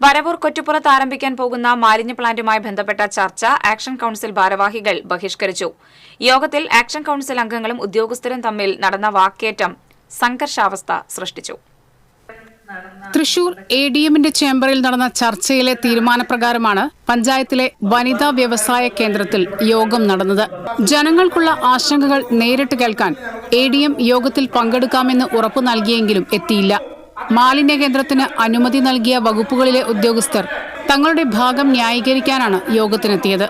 വരവൂർ കൊറ്റുപുറത്ത് ആരംഭിക്കാൻ പോകുന്ന മാലിന്യ പ്ലാന്റുമായി ബന്ധപ്പെട്ട ചർച്ച ആക്ഷൻ കൌൺസിൽ ഭാരവാഹികൾ ബഹിഷ്കരിച്ചു. യോഗത്തിൽ ആക്ഷൻ കൌൺസിൽ അംഗങ്ങളും ഉദ്യോഗസ്ഥരും തമ്മിൽ നടന്ന വാക്കേറ്റം സംഘർഷാവസ്ഥ സൃഷ്ടിച്ചു. തൃശൂർ എ ഡി എമ്മിന്റെ ചേംബറിൽ നടന്ന ചർച്ചയിലെ തീരുമാനപ്രകാരമാണ് പഞ്ചായത്തിലെ വനിതാ വ്യവസായ കേന്ദ്രത്തിൽ യോഗം നടന്നത്. ജനങ്ങൾക്കുള്ള ആശങ്കകൾ നേരിട്ട് കേൾക്കാൻ എ യോഗത്തിൽ പങ്കെടുക്കാമെന്ന് ഉറപ്പു നൽകിയെങ്കിലും എത്തിയില്ല. മാലിന്യ കേന്ദ്രത്തിന് അനുമതി നൽകിയ വകുപ്പുകളിലെ ഉദ്യോഗസ്ഥർ തങ്ങളുടെ ഭാഗം ന്യായീകരിക്കാനാണ് യോഗത്തിനെത്തിയത്.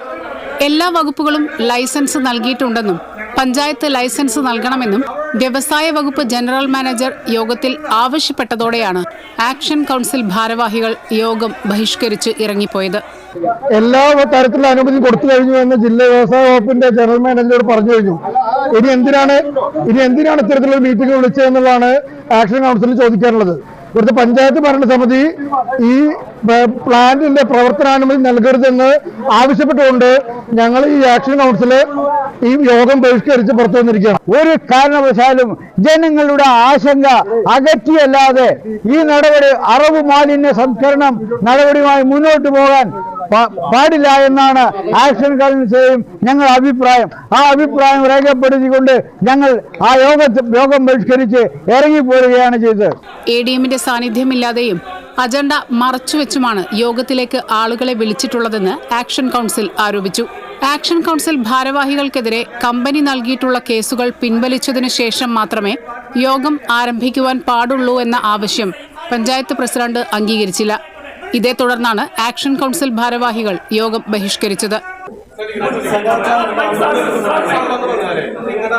എല്ലാ വകുപ്പുകളും ലൈസൻസ് നൽകിയിട്ടുണ്ടെന്നും പഞ്ചായത്ത് ലൈസൻസ് നൽകണമെന്നും വ്യവസായ വകുപ്പ് ജനറൽ മാനേജർ യോഗത്തിൽ ആവശ്യപ്പെട്ടതോടെയാണ് ആക്ഷൻ കൗൺസിൽ ഭാരവാഹികൾ യോഗം ബഹിഷ്കരിച്ച് ഇറങ്ങിപ്പോയത്. എല്ലാ തരത്തിലുള്ള അനുമതി കൊടുത്തു കഴിഞ്ഞു എന്ന് ജില്ലാ വ്യവസായ വകുപ്പിന്റെ ജനറൽ മാനേജറോട് പറഞ്ഞു കഴിഞ്ഞു. ഇനി എന്തിനാണ് ഇനി എന്തിനാണ് ഇത്തരത്തിലുള്ള മീറ്റിംഗ് വിളിച്ചതെന്നുള്ളതാണ് ആക്ഷൻ കൗൺസിലിൽ ചോദിക്കാനുള്ളത്. ഇവിടുത്തെ പഞ്ചായത്ത് ഭരണസമിതി ഈ പ്ലാന്റിന്റെ പ്രവർത്തനാനുമതി നൽകരുതെന്ന് ആവശ്യപ്പെട്ടുകൊണ്ട് ഞങ്ങൾ ഈ ആക്ഷൻ കൗൺസിൽ ഈ യോഗം ബഹിഷ്കരിച്ച് പുറത്തു വന്നിരിക്കുകയാണ്. ഒരു കാരണവശാലും ജനങ്ങളുടെ ആശങ്ക അകറ്റിയല്ലാതെ ഈ നടപടി അറവ് മാലിന്യ സംസ്കരണം നടപടിയുമായി മുന്നോട്ട് പോകാൻ പാടില്ല എന്നാണ് ആക്ഷൻ കൗൺസിലെയും ഞങ്ങൾ അഭിപ്രായം. ആ അഭിപ്രായം രേഖപ്പെടുത്തിക്കൊണ്ട് ഞങ്ങൾ ആ യോഗം ബഹിഷ്കരിച്ച് ഇറങ്ങിപ്പോരുകയാണ് ചെയ്തത്. എ ഡി എമ്മിന്റെ സാന്നിധ്യമില്ലാതെയും അജണ്ട മറച്ചുവെച്ചുമാണ് യോഗത്തിലേക്ക് ആളുകളെ വിളിച്ചിട്ടുള്ളതെന്ന് ആക്ഷൻ കൗൺസിൽ ആരോപിച്ചു. ആക്ഷൻ കൗൺസിൽ ഭാരവാഹികൾക്കെതിരെ കമ്പനി നൽകിയിട്ടുള്ള കേസുകൾ പിൻവലിച്ചതിനു ശേഷം മാത്രമേ യോഗം ആരംഭിക്കുവാൻ പാടുള്ളൂ എന്ന ആവശ്യം പഞ്ചായത്ത് പ്രസിഡന്റ് അംഗീകരിച്ചില്ല. ഇതേ തുടർന്നാണ് ആക്ഷൻ കൗൺസിൽ ഭാരവാഹികൾ യോഗം ബഹിഷ്കരിച്ചത്. നിങ്ങളുടെ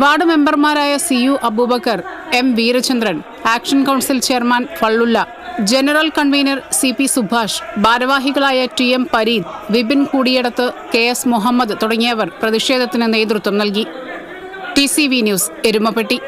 വാർഡ് മെമ്പർമാരായ C U Abubakar M Veerachandran action council chairman Fazlulla general convener C P Subhash ഭാരവാഹികളായ T M Pareed Vipin Koodiyadath K S Muhammad തുടങ്ങിയവർ പ്രതിഷേധത്തിന് നേതൃത്വം നൽകി. T C V news Erumapetty.